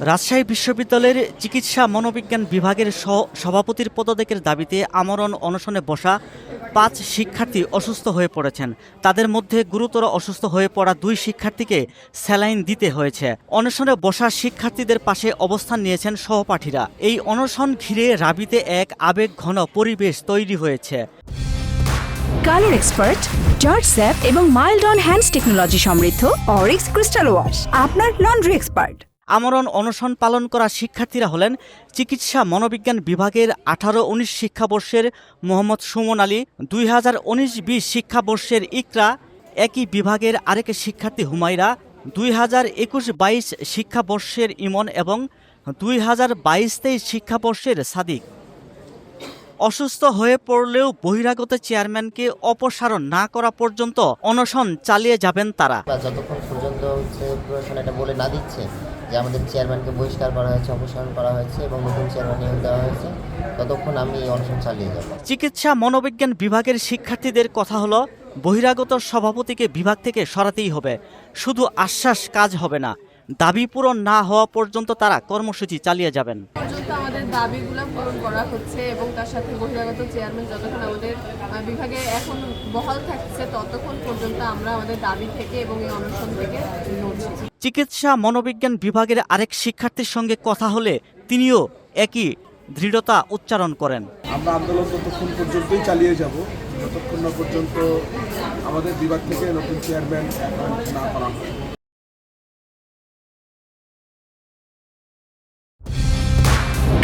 রাজশাহী বিশ্ববিদ্যালয়ের চিকিৎসা মনোবিজ্ঞান বিভাগের সভাপতির পদত্যাগের দাবিতে আমরণ অনশনে বসা পাঁচ শিক্ষার্থী অসুস্থ হয়ে পড়েছেন। তাদের মধ্যে গুরুতর অসুস্থ হয়ে পড়া দুই শিক্ষার্থীকে স্যালাইন দিতে হয়েছে। অনশনে বসা শিক্ষার্থীদের পাশে অবস্থান নিয়েছেন সহপাঠীরা। এই অনশন ঘিরে রাবিতে এক আবেগ ঘন পরিবেশ তৈরি হয়েছে। কালার এক্সপার্ট, জর্জ স্যাপ এবং মাইল্ড অন হ্যান্ডস টেকনোলজি সমৃদ্ধ অরিক্স ক্রিস্টাল ওয়াশ, আপনার লন্ড্রি এক্সপার্ট। আমরণ অনশন পালন করা শিক্ষার্থীরা হলেন চিকিৎসা মনোবিজ্ঞান বিভাগের আঠারো উনিশ শিক্ষাবর্ষের মোহাম্মদ সুমন আলী, দুই হাজার উনিশ বিশ শিক্ষাবর্ষের ইকরা, একই বিভাগের আরেক শিক্ষার্থী হুমাইরা দুই হাজার একুশ বাইশ শিক্ষাবর্ষের ইমন এবং দুই হাজার বাইশ তেইশ শিক্ষাবর্ষের সাদিক। অসুস্থ হয়ে পড়লেও বহিরাগত চেয়ারম্যানকে অপসারণ না করা পর্যন্ত অনশন চালিয়ে যাবেন তারা। যতক্ষণ পর্যন্ত হচ্ছে প্রশাসন এটা বলে না দিচ্ছে যে আমাদের চেয়ারম্যানকে বহিষ্কার করা হয়েছে অপসারণ করা হয়েছে এবং নতুন চেয়ারম্যান নিয়োগ দেওয়া হয়েছে ততক্ষণ আমি অনশন চালিয়ে যাব। চিকিৎসা মনোবিজ্ঞান বিভাগের শিক্ষার্থীদের কথা হলো বহিরাগত সভাপতিকে বিভাগ থেকে সরাতেই হবে। শুধু আশ্বাস কাজ হবে না দাবি পূরণ না হওয়া পর্যন্ত তারা কর্মসূচি চালিয়ে যাবেন। পর্যন্ত আমাদের দাবিগুলো পূরণ করা হচ্ছে এবং তার সাথে বহিরাগত চেয়ারম্যান যতক্ষণ আমাদের বিভাগে এখন বহাল থাকছে ততক্ষণ পর্যন্ত আমরা আমাদের দাবি থেকে এবং এই অনশন থেকে নড়ছি। চিকিৎসা মনোবিজ্ঞান বিভাগের আরেক শিক্ষার্থীর সঙ্গে কথা হলে তিনিও একই দৃঢ়তা উচ্চারণ করেন। আমরা আন্দোলন ততক্ষণ পর্যন্তই চালিয়ে যাব। যতক্ষণ না পর্যন্ত আমাদের বিভাগ থেকে নতুন চেয়ারম্যান না করা হয়।